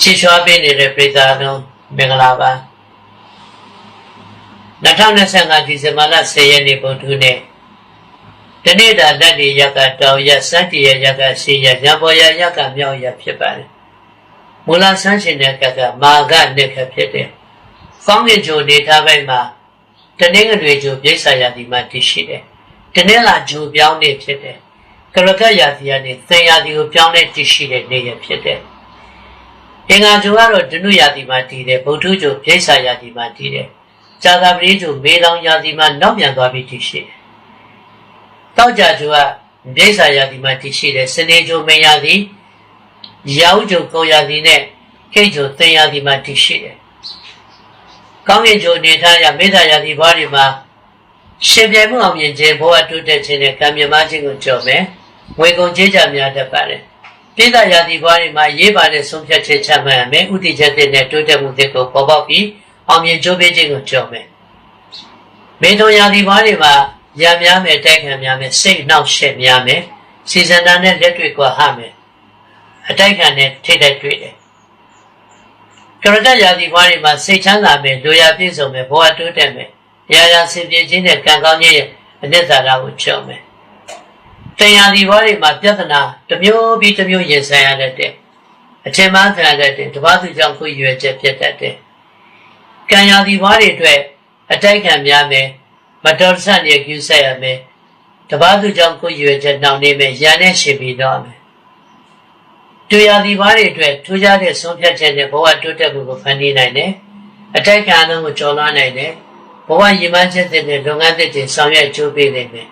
ချစ်ချွားပေးနေတဲ့ပြည်သားတို့မင်္ဂလာပါ2025ဒီဇင်ဘာလ10ရက်နေ့ပုဒ်ထူးနေ့ဒီနေ့တာလက်ဒီရက်ကတောင်ရက်စက်တီရရက်ကစီရရံပေါ်ရရက်ကမြောက်ရဖြစ်ပါတယ်မူလဆန်းရှင်တဲ့ကကမာကနှစ်ခဖြစ်တယ်ကောင်းကင်ဂျိုဒေတာဘက်မှာတနင်္ဂနွေဂျိုပြိဿာယာဒီမှာတည်ရှိတယ်တနင်္လာဂျိုပြောင်းနေဖြစ်တယ်ကရကယာဒီကနေသင်ယာဒီကိုပြောင်းနေတည်ရှိတဲ့နေ့ရဖြစ်တယ် အင်္ဂါဂျိုကတော့ဒနုယာဒီမှာတည်တယ်ဗုဒ္ဓဂျိုပြိဿာယာဒီမှာတည်တယ်ဇာတာပရိဂျိုမေလောင်ယာဒီမှာနောက်ပြန်သွားပြီးတည်ရှိတယ်တောက်ကြဂျိုကပြိဿာယာဒီမှာတည်ရှိတယ်စနေဂျိုမေယာဒီရောက်ဂျိုကိုယာဒီနဲ့ခိတ်ဂျိုသင်ယာဒီမှာတည်ရှိတယ်ကောင်းကင်ဂျိုနေထားရမေတ္တာယာဒီဘွားတွေမှာရှင်ပြိုင်မှုအောင်မြင်ခြင်းဘဝတိုးတက်ခြင်းနဲ့ကံမြမခြင်းကိုကြော်မယ်ဝေကုံကြေးကြများတတ်ပါတယ် ပိဋကယာတိဘွားတွေမှာရေးပါတဲ့ဆုံးဖြတ်ချက်ချမှတ်ရမယ်ဥတီချက်တဲ့နဲ့တိုးတက်မှုတွေကိုပေါ်ပေါက်ပြီးအောင်မြင်ကြိုးပေးခြင်းကိုကြော်မယ်မေထုံယာတိဘွားတွေမှာရံများမယ်တိုက်ခံများမယ်စိတ်နှောက်ရှက်များမယ်စီစံတာနဲ့လက်တွေ့ကွာဟမယ်အတိုက်ခံနဲ့ထိတ်တိုက်တွေ့တယ်ကရတယာတိဘွားတွေမှာစိတ်ချမ်းသာမယ်လူရပြည့်စုံမယ်ဘဝတိုးတက်မယ်ရာရာဆင်ပြေခြင်းနဲ့ကံကောင်းခြင်းရဲ့အနှစ်သာရကိုကြော်မယ် တရားဒီဘွားတွေမှာပြဿနာတစ်မျိုးပြီးတစ်မျိုးရင်ဆိုင်ရတဲ့အထင်မှားခံရတဲ့တပတ်သူကြောင့်ခုရွယ်ချက်ဖြစ်တတ်တယ်ကံရာဒီဘွားတွေအတွက်အတိုက်ခံများမယ်မတော်ဆန့်ရကျူးဆက်ရမယ်တပတ်သူကြောင့်ခုရွယ်ချက်နှောင့်နေမယ်ရန်နဲ့ရှင်ပြီးတော့မယ်တွေ့ရဒီဘွားတွေအတွက်ထူးခြားတဲ့ဆုံးဖြတ်ချက်နဲ့ဘဝတိုးတက်မှုကိုဖန်တီးနိုင်တယ်အတိုက်ခံလုံးကိုကျော်လွှားနိုင်တယ်ဘဝရည်မှန်းချက်တဲ့လုပ်ငန်းတွေဆောင်ရွက်ကြိုးပေးနိုင်မယ်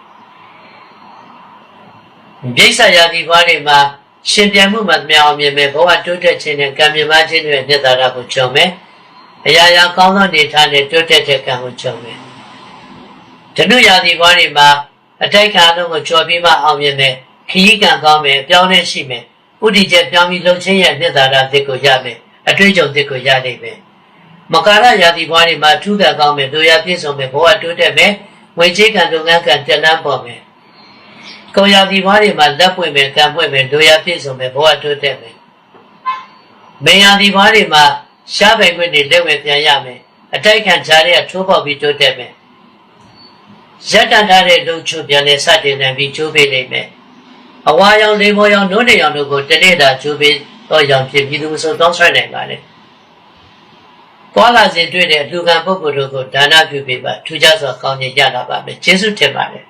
ဒိဋ္ဌာယာတိဘွားတွေမှာရှင်ပြန်မှုမှမြောင်မြင်မယ်ဘဝတိုးတက်ခြင်းနဲ့ကံမြမခြင်းတွေမြတ်တာကိုကြုံမယ်အရာရာကောင်းသောနေထားနဲ့တိုးတက်တဲ့ကံကိုကြုံမယ်ဓနုယာတိဘွားတွေမှာအတိုက်ခံလုံးကိုကြော်ပြီးမှအောင်မြင်မယ်ခရီးကံကောင်းမယ်ပြောင်းလဲရှိမယ်ဥဒိချက်ပြောင်းပြီးလှုပ်ခြင်းရဲ့မြတ်တာသစ်ကိုရမယ်အတွေ့အကြုံသစ်ကိုရနိုင်မယ်မကာရယာတိဘွားတွေမှာထူးကံကောင်းမယ်တို့ရပြည့်စုံမယ်ဘဝတိုးတက်မယ်ဝေချေကံလုပ်ငန်းကံတက်လန်းပေါ်မယ် ကိုရာဒီဘွားတွေမှာလက်ပွင့်မယ်ကံပွင့်မယ်တို့ရပြည့်စုံမယ်ဘဝတိုးတက်မယ်မေယာဒီဘွားတွေမှာရှားပိုင်ခွင့်တွေလက်ဝဲပြန်ရမယ်အတိုက်ခံကြားတဲ့ထိုးပေါက်ပြီးတိုးတက်မယ်ရက်တန်ထားတဲ့လုံချုပြန်လဲစတင်နိုင်ပြီးကျိုးပေးနိုင်မယ်အဝါရောင်လေးမောရောင်နိုးနေရောင်တို့ကိုတနေ့တာကျိုးပေးတော့ရောင်ဖြစ်ပြီးသူဆိုတောင်းဆွဲနိုင်ပါလေသွားလာစဉ်တွေ့တဲ့လူကံပုဂ္ဂိုလ်တို့ကိုဒါနပြုပေးပါထူးခြားစွာကောင်းခြင်းရလာပါမယ်ကျေးဇူးတင်ပါတယ်